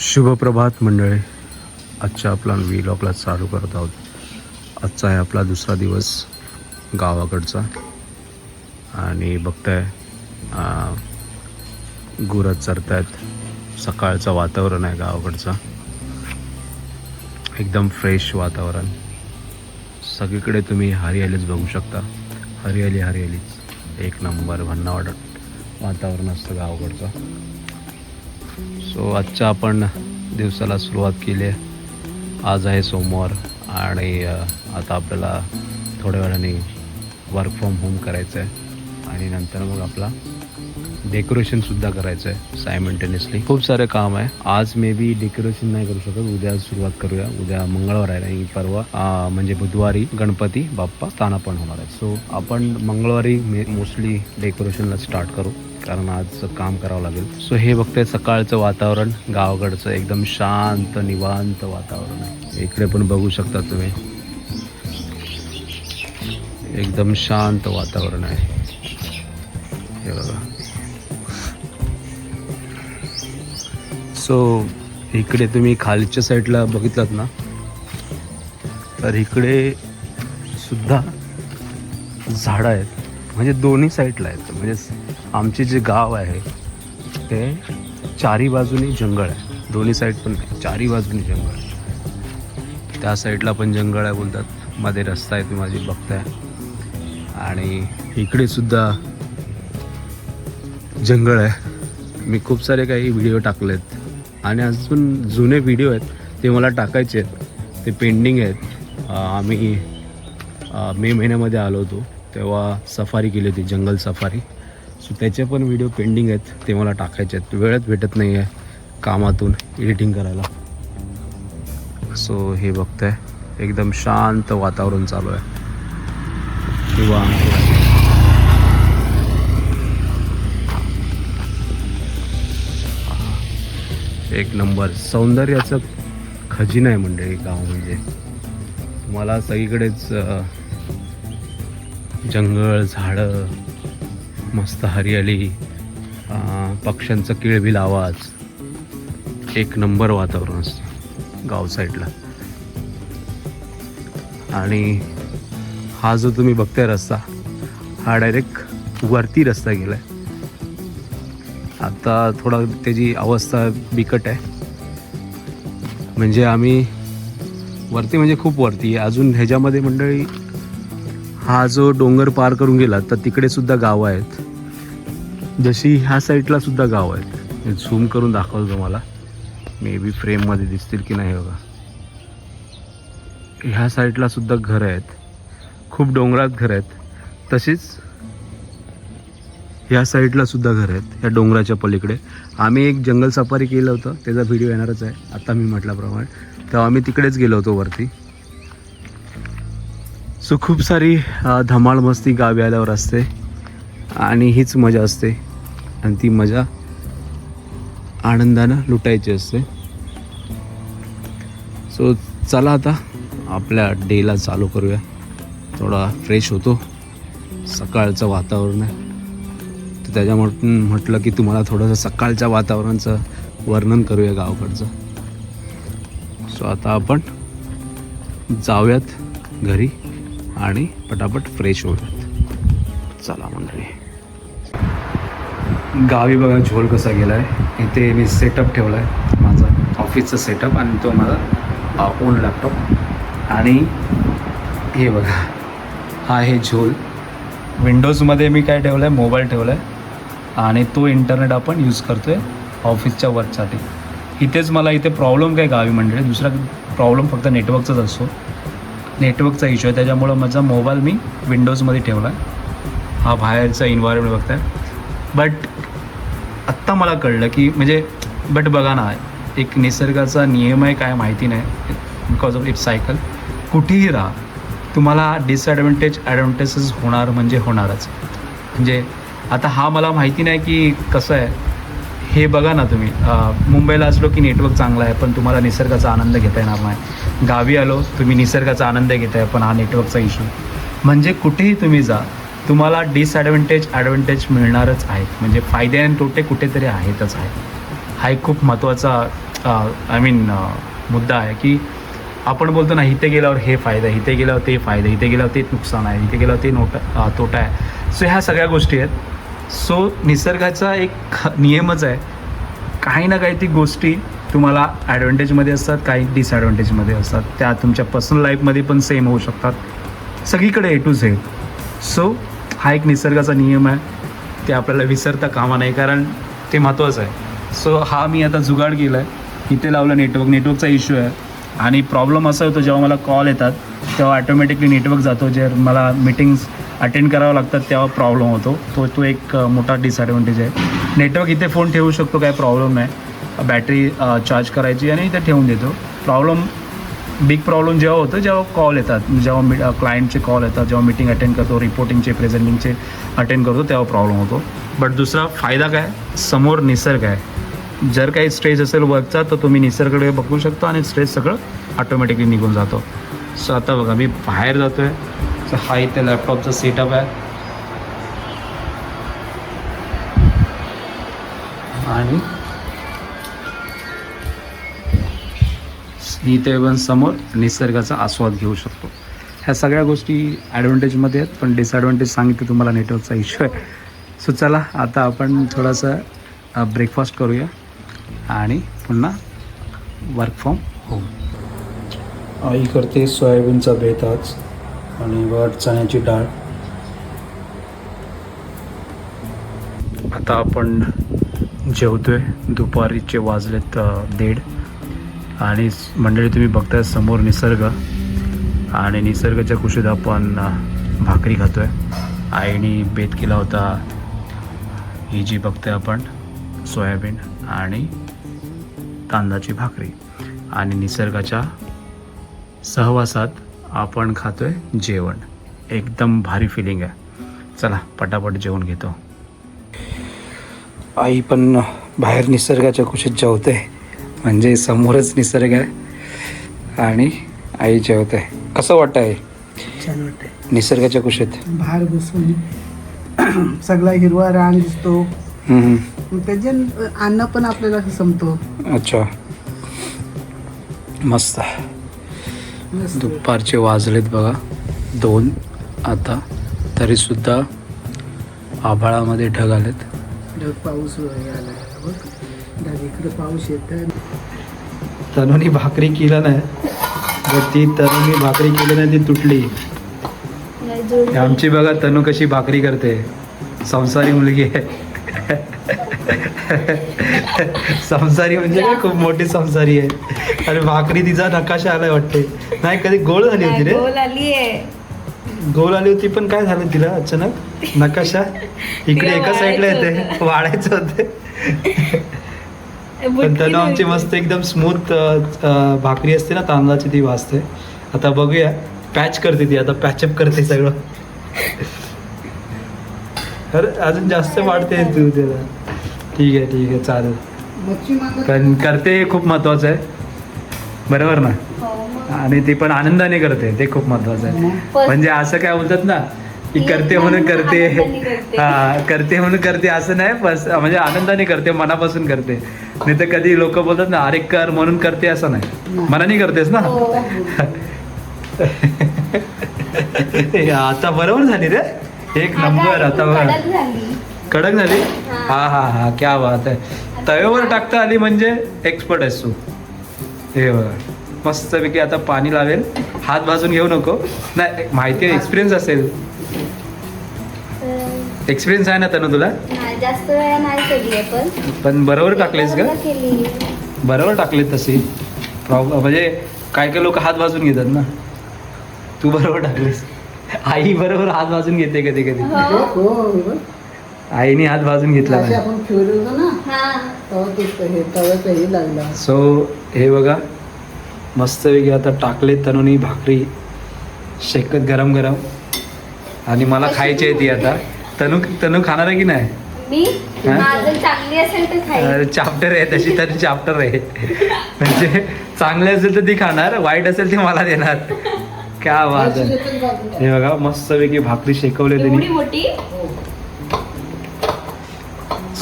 शुभप्रभात मंडळी. आजच्या आपला व्लॉगला चालू करत आहोत. आजचा आहे आपला दुसरा दिवस गावाकडचा. आणि बघताय अं, गुरं चरतायत. सकाळचं वातावरण आहे गावाकडचं. एकदम फ्रेश वातावरण. सगळीकडे तुम्ही हरियालीच बघू शकता. हरियाली हरियालीच एक नंबर भन्ना वाटत वातावरण असतं गावाकडचं. सो आजच्या आपण दिवसाला सुरुवात केली आहे. आज आहे सोमवार आणि आता आपल्याला थोड्या वेळाने वर्क फ्रॉम होम करायचं आहे आणि नंतर मग आपला डेकोरेशनसुद्धा करायचं आहे सायमल्टेनियसली खूप सारे काम आहे. आज मे बी डेकोरेशन नाही करू शकत. उद्या सुरुवात करूया. उद्या मंगळवार आहे आणि परवा. म्हणजे बुधवारी गणपती बाप्पा स्थानापण होणार आहे सो आपण मंगळवारी मोस्टली डेकोरेशनला स्टार्ट करू. कारण आज काम करावं लागेल. सो हे बघते सकाळचं वातावरण गावाकडचं एकदम शांत निवांत वातावरण आहे. इकडे पण बघू शकता तुम्ही. एकदम शांत वातावरण आहे. हे बघा. सो इकडे तुम्ही खालच्या साईडला बघितलात ना? तर इकडे सुद्धा झाडं आहेत. म्हणजे दोन्ही साईडला आहेत. म्हणजे आमचे जे गाव आहे ते चारी बाजूनी जंगल आहे. दोन्ही साईड पण नाही चारी बाजूनी जंगल आहे. त्या साईडला पण जंगल आहे बोलतात. मध्ये रस्ता आहे तुम्ही माझी बघताय. आणि इकडे सुद्धा जंगल आहे. मी खूप सारे काही व्हिडिओ टाकलेत. आणि अजून जुने व्हिडिओ आहेत ते मला टाकायचे आहेत. ते पेंडिंग आहेत. आम्ही मे महिन्यामध्ये आलो होतो. तेव्हा सफारी केली होती जंगल सफारी सो त्याचे पण व्हिडिओ पेंडिंग आहेत. ते मला टाकायचे आहेत. वेळच भेटत नाही आहे कामातून एडिटिंग करायला. सो हे बघताय. एकदम शांत वातावरण चालू आहे. किंवा एक नंबर. सौंदर्याचं खजिना आहे म्हणजे गाव म्हणजे. तुम्हाला सगळीकडेच जंगल झाडं मस्त हरियाली. अ, पक्ष्यांचा किळबिल आवाज. एक नंबर वातावरण असतं गाव साईडला. आणि हा जो तुम्ही बघताय रस्ता हा डायरेक्ट वरती रस्ता गेलाय. आता थोडा त्याची अवस्था बिकट आहे. म्हणजे आम्ही वरती म्हणजे खूप वरती आहे. अजून ह्याच्यामध्ये मंडळी हा जो डोंगर पार करून गेला तर तिकडे सुद्धा गावं आहेत. जशी ह्या साईडला सुद्धा गाव आहेत मी झूम करून दाखवतो तुम्हाला. मे बी फ्रेममध्ये दिसतील की नाही बघा. ह्या साईडला सुद्धा घरं आहेत. खूप डोंगरात घर आहेत. तशीच ह्या साईडला सुद्धा घर आहेत या डोंगराच्या पलीकडे. आम्ही एक जंगल सफारी केलं होतं. त्याचा व्हिडिओ येणारच आहे. आता मी म्हटल्याप्रमाणे. तेव्हा आम्ही तिकडेच गेलो होतो वरती. सो खूप सारी अ, धमाल मस्ती गावी आल्यावर असते. आणि हीच मजा असते. आणि ती मजा आनंदानं लुटायची असते. सो चला आता आपल्या डेला चालू करूया. थोडा फ्रेश होतो. सकाळचं वातावरण आहे. तर त्याच्यामुळे म्हटलं की तुम्हाला थोडंसं सकाळच्या वातावरणाचं वर्णन करूया गावाकडचं. सो आता आपण जाऊयात घरी आणि पटापट फ्रेश होऊयात. चला मंडळी. गावी बघा झोल कसा गेला आहे इथे मी सेटअप ठेवला आहे माझा ऑफिसचा सेटअप आणि तो माझा ओन लॅपटॉप आणि हे बघा हा आहे झोल. विंडोजमध्ये मी काय ठेवलं आहे मोबाईल ठेवला आहे आणि तो इंटरनेट आपण यूज करतो आहे ऑफिसच्या वर्कसाठी इथेच मला इथे प्रॉब्लेम काय गावी म्हणजे दुसरा प्रॉब्लेम फक्त नेटवर्कचाच असतो. नेटवर्कचा इश्यू आहे. त्याच्यामुळं माझा मोबाईल मी विंडोजमध्ये ठेवला आहे हा बाहेरचा इन्व्हायरमेंट बघताय. बट आत्ता मला कळलं की म्हणजे बट बघा ना एक निसर्गाचा नियम आहे काय माहिती नाही बिकॉज ऑफ इट्स सायकल कुठेही राहा तुम्हाला डिसॲडव्हान्टेज ॲडव्हान्टेजेस होणार म्हणजे होणारच. म्हणजे आता हा मला माहिती नाही की कसं आहे. हे बघा ना तुम्ही मुंबईला असलो की नेटवर्क चांगला आहे पण तुम्हाला निसर्गाचा आनंद घेता येणार नाही. गावी आलो तुम्ही निसर्गाचा आनंद घेताय पण हा नेटवर्कचा इशू म्हणजे कुठेही तुम्ही जा तुम्हाला डिसॲडव्हान्टेज ॲडव्हान्टेज मिळणारच आहेत. म्हणजे फायदे आणि तोटे कुठेतरी आहेतच आहेत. हा एक खूप महत्त्वाचा आय मीन मुद्दा आहे की आपण बोलतो ना इथे गेल्यावर हे फायदा आहे, इथे गेल्यावर ते फायदा इथे गेल्यावर ते नुकसान आहे इथे गेल्यावर ते नोटा तोटा आहे. सो ह्या सगळ्या गोष्टी आहेत. सो निसर्गाचा एक नियमच आहे. काही ना काही ती गोष्टी तुम्हाला ॲडव्हान्टेजमध्ये असतात काही डिसॲडव्हान्टेजमध्ये असतात. त्या तुमच्या पर्सनल लाईफमध्ये पण सेम होऊ शकतात. सगळीकडे ए टू झेड सो हा एक निसर्गाचा नियम आहे. ते आपल्याला विसरता कामा नाही कारण ते महत्त्वाचं आहे. सो हा मी आता जुगाड केला आहे इथे लावलं नेटवर्क नेटवर्कचा इश्यू आहे. आणि प्रॉब्लेम असा होतो जेव्हा मला कॉल येतात तेव्हा ॲटोमॅटिकली नेटवर्क जातो. जे मला मीटिंग्स अटेंड करावं लागतात तेव्हा प्रॉब्लेम होतो. तो तो एक मोठा डिसॲडव्हान्टेज आहे. नेटवर्क इथे फोन ठेवू शकतो काय प्रॉब्लेम नाही. बॅटरी चार्ज करायची आणि इथे ठेवून देतो. प्रॉब्लेम बिग प्रॉब्लेम जेव्हा होतं जेव्हा कॉल येतात. जेव्हा मी क्लायंटचे कॉल येतात जेव्हा मीटिंग अटेंड करतो रिपोर्टिंगचे प्रेझेंटिंगचे अटेंड करतो तेव्हा प्रॉब्लेम होतो. बट दुसरा फायदा काय? समोर निसर्ग आहे. जर काही स्ट्रेस असेल वर्कचा तर तुम्ही निसर्गाकडे बघू शकता आणि स्ट्रेस सगळं ऑटोमॅटिकली निघून जातो. सो आता बघा मी बाहेर जातो आहे सो हा इथे लॅपटॉपचा सेटअप आहे. आणि पण समोर निसर्गाचा आस्वाद घेऊ शकतो. ह्या सगळ्या गोष्टी ॲडव्हान्टेजमध्ये आहेत पण डिसॲडव्हान्टेज सांगितलं तुम्हाला नेटवर्कचा इश्यू आहे. सो चला आता आपण थोडासा ब्रेकफास्ट करूया आणि पुन्हा वर्क फ्रॉम होम आई करते सोयाबीनचा बेत आज आणि वर चण्याची डाळ. आता आपण जेवतोय. दुपारीचे वाजलेत दीड. आणि मंडळी तुम्ही बघताय समोर निसर्ग आणि निसर्गाच्या कुशीत आपण भाकरी भाकरी खातोय. आईने बेत केला होता. ही जी बघतोय आपण सोयाबीन आणि तांदळाची भाकरी. आणि निसर्गाच्या सहवासात आपण खातोय जेवण. एकदम भारी फिलिंग आहे. चला पटापट जेवण घेतो. आई पण बाहेर निसर्गाच्या कुशीत जेवते. म्हणजे समोरच निसर्ग आहे आणि आई जेवते कसं वाटतं आहे निसर्गाच्या कुशीत. बाहेर बसून सगळा हिरवा रान दिसतो. त्याच्या अन्न पण आपल्याला संपतो अच्छा. मस्त. दुपारचे वाजलेत बघा. दोन आता. तरीसुद्धा आभाळामध्ये ढग आलेत. ढग पाऊस वगैरे इकडे पाऊस येत तनुनी भाकरी केलं नाही. तर ती तनुनी भाकरी केली नाही ती तुटली. आमची बघा तनू कशी भाकरी करते. संसारी मुलगी आहे. संसारी म्हणजे काय? खूप मोठी संसारी आहे. आणि भाकरी तिचा नकाशा आलाय वाटते. नाही कधी गोळ झाली होती रे. गोल आली होती पण काय झालं तिला अचानक? नकाशा? इकडे एका साईडला येते. वाढायचं होते. पण तनु आमची. मस्त एकदम स्मूथ भाकरी असते ना तांदळाची ती वाजते आता बघूया. पॅच करते ती आता पॅचअप करते सगळं. अरे अजून जास्त वाढते तू त्याला. ठीक आहे ठीक आहे चालेल. पण करते हे खूप महत्वाचं आहे. बरोबर ना? हो. आणि ती पण आनंदाने करते ते खूप महत्वाचं आहे. पण- म्हणजे असं काय बोलतात ना की करते म्हणून करते. हा करते म्हणून करते असं नाही बस म्हणजे आनंदाने करते मनापासून करते. नाही तर कधी लोक बोलतात ना अरे कर म्हणून करते असं नाही. मनाने करतेस ना? हो. आता बरोबर झाली रे. एक नंबर आता बघ. कडक झाली. हा. हा हा क्या बात आहे. तव्यावर टाकता आली म्हणजे एक्सपर्ट आहेस तू. हे बघा. मस्तपैकी आता पाणी लावेल. हात भाजून घेऊ नको. नाही माहिती एक्सपिरियन्स असेल. एक्सपिरियन्स आहे ना तनु तुला? नाही, जास्त वेळा नाही केली आहे पण. पण बरोबर टाकलेस का केली. बरोबर टाकले तशी प्रॉब्लेम म्हणजे काय काय लोक हात भाजून घेतात ना. तू बरोबर टाकलेस आई बरोबर हात भाजून घेते कधी कधी. हो. हो बघ. आईने हात भाजून घेतला ना? हा. तेव्हा ते हे तव्याचा हे लागला. सो हे बघा. मस्तपैकी आता टाकले तनुनी भाकरी. शेकत गरम गरम. आणि मला खायची आहे ती? आता. तनू तनू खाणार आहे की नाही? मी? माझं चांगली असेल तर चाप्टर आहे तशी तर चाप्टर आहे. म्हणजे चांगले असेल तर ती खाणार वाईट असेल ती मला देणार. क्या बात आहे. हे बघा मस्तपैकी भाकरी शेकवले त्यांनी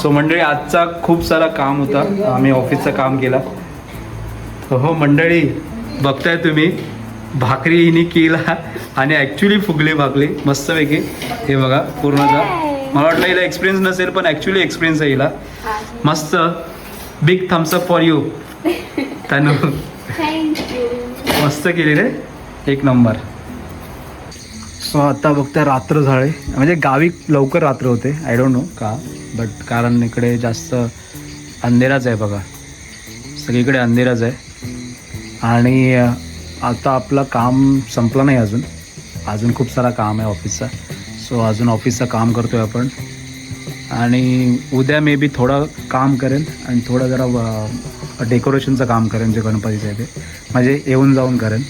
सो मंडळी आजचा खूप सारा काम होता. आम्ही ऑफिसचं काम केला. हो मंडळी बघताय तुम्ही. भाकरी हिने केला आणि ॲक्च्युली फुगली भाकली मस्तपैकी. हे बघा पूर्णतः. मला वाटलं हिला एक्सपिरियन्स नसेल पण ॲक्च्युली एक्सपिरियन्स आहे हिला. मस्त. Big thumbs up for you Tanu. Thank you मस्त केली रे. एक नंबर सो आता बघता रात्र झाले. म्हणजे गावी लवकर रात्र होते. आय डोंट नो का. बट कारण इकडे जास्त अंधेराच आहे बघा. सगळीकडे अंधेराच आहे. आणि आता आपलं काम संपलं नाही अजून. अजून खूप सारा काम आहे ऑफिसचा. सो अजून ऑफिसचं काम करतो आहे आपण. आणि उद्या मे बी थोडं काम करेन आणि थोडं जरा डेकोरेशनचं काम करेन जे गणपतीचं आहे ते. म्हणजे येऊन जाऊन करेन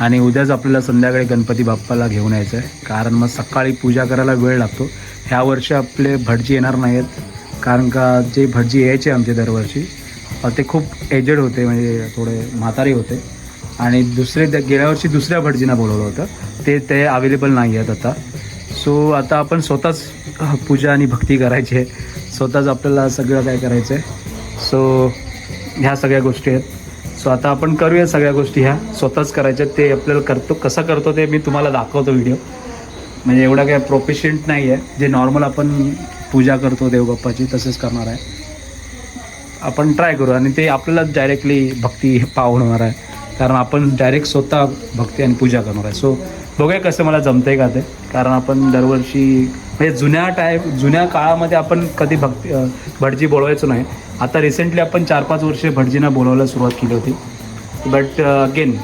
आणि उद्याच आपल्याला संध्याकाळी गणपती बाप्पाला घेऊन यायचं आहे कारण मग सकाळी पूजा करायला वेळ लागतो. ह्या वर्षी आपले भटजी येणार नाही आहेत कारण का जे भटजी यायचे आमचे दरवर्षी ते खूप एजेड होते. म्हणजे थोडे म्हातारे होते. आणि दुसरे गेल्या वर्षी दुसऱ्या भटजींना बोलवलं होतं. ते ते अवेलेबल नाही आहेत आता. सो आता आपण स्वतःच पूजा आणि भक्ती करायची. आहे स्वतःच आपल्याला सगळं काय करायचं आहे सो ह्या सगळ्या गोष्टी आहेत. सो आता आपण करूया सगळ्या गोष्टी ह्या. स्वतःच करायच्या. ते आपल्याला करतो कसं करतो ते मी तुम्हाला दाखवतो व्हिडिओ म्हणजे एवढा काय प्रोफेशंट नाही आहे. जे नॉर्मल आपण पूजा करतो देवबाप्पाची तसेच करणार आहे. आपण ट्राय करू आणि ते आपल्यालाच डायरेक्टली भक्ती पाव होणार आहे. कारण आपण डायरेक्ट स्वतः भक्ती आणि पूजा करणार आहे. सो बघूया कसं मला जमतंय का ते. कारण आपण दरवर्षी म्हणजे जुन्या टाईप जुन्या काळामध्ये आपण कधी भक्ती भटजी बोलवायचो नाही. आता रिसेंटली आपण चार पाच वर्षे भटजींना बोलवायला सुरुवात केली होती. बट अगेन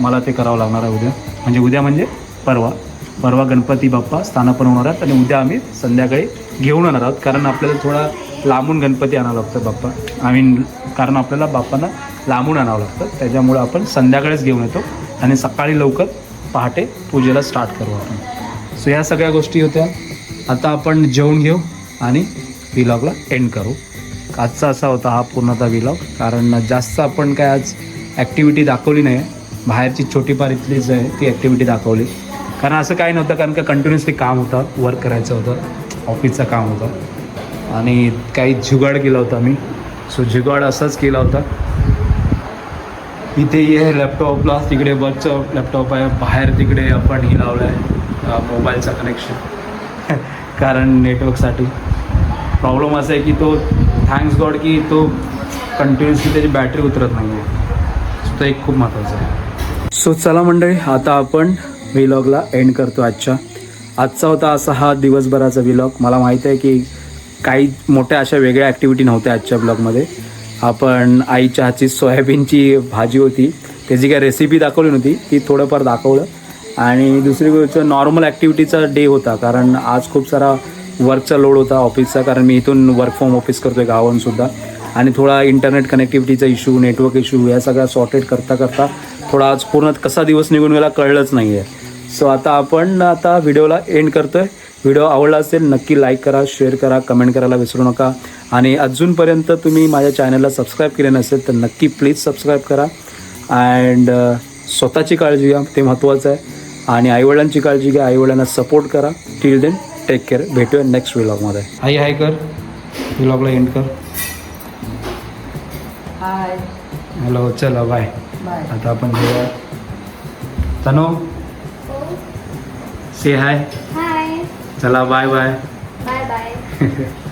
मला ते करावं लागणार आहे उद्या. म्हणजे उद्या म्हणजे परवा. परवा गणपती बाप्पा स्थानापन होणार आहेत आणि उद्या आम्ही संध्याकाळी घेऊन येणार आहोत. कारण आपल्याला थोडा लांबून गणपती आणावं लागतं बाप्पा. आय मीन कारण आपल्याला बाप्पांना लांबून आणावं लागतं. त्याच्यामुळं आपण संध्याकाळीच घेऊन येतो आणि सकाळी लवकर पहाटे पूजेला स्टार्ट करू आपण. सो ह्या सगळ्या गोष्टी होत्या. आता आपण जेवून घेऊ आणि विलॉगला एंड करू. आजचा असा होता हा पूर्णतः विलॉग कारण जास्त आपण काय आज ॲक्टिव्हिटी दाखवली नाही. बाहेरची छोटी पारीतली जी आहे ती ॲक्टिव्हिटी दाखवली. कारण असं काही नव्हतं. कारण का कंटिन्युअसली काम होतं. वर्क करायचं होतं. ऑफिसचं काम होतं. आणि काही जुगाड केला होता मी. सो जुगाड असाच केला होता. इथे हे लॅपटॉपला तिकडे बसचं लॅपटॉप आहे. बाहेर तिकडे आपण ही लावलं आहे मोबाईलचा कनेक्शन कारण नेटवर्कसाठी प्रॉब्लेम असा आहे की तो थँक्स गॉड की तो कंटिन्युअसली त्याची बॅटरी उतरत नाही आहे सो तो एक खूप महत्त्वाचं आहे. सो चला मंडळी आता आपण व्हिलॉगला एंड करतो आजच्या. आजचा होता असा हा दिवसभराचा व्हिलॉग मला माहीत आहे की काही मोठ्या अशा वेगळ्या ॲक्टिव्हिटी नव्हत्या आजच्या ब्लॉगमध्ये आपण आईच्या हातची सोयाबीनची भाजी होती. त्याची काय रेसिपी दाखवली नव्हती. ती थोडंफार दाखवलं. आणि दुसरी गोष्ट नॉर्मल ॲक्टिव्हिटीचा डे होता. कारण आज खूप सारा वर्कचा लोड होता ऑफिसचा कारण मी इथून वर्क फ्रॉम ऑफिस करतो आहे गावांसुद्धा आणि थोडा इंटरनेट कनेक्टिव्हिटीचा इश्यू नेटवर्क इश्यू या सगळ्या सॉर्टेड करता करता थोडा आज पूर्ण कसा दिवस निघून गेला कळलंच नाही आहे सो आता आपण आता व्हिडिओला एंड करतो आहे व्हिडिओ आवडला असेल नक्की लाईक करा शेअर करा कमेंट करायला विसरू नका. आणि अजूनपर्यंत तुम्ही माझ्या चॅनलला सबस्क्राईब केले नसेल तर नक्की प्लीज सबस्क्राईब करा. अँड स्वतःची काळजी घ्या ते महत्त्वाचं आहे. आणि आईवडिलांची काळजी घ्या आईवडिलांना सपोर्ट करा. टिल देन टेक केअर भेटूया नेक्स्ट व्लॉगमध्ये आई हाय कर. व्लॉगला एंड कर. हाय हॅलो चला बाय आता आपण जेव्हा तनो से हाय चला बाय बाय बाय बाय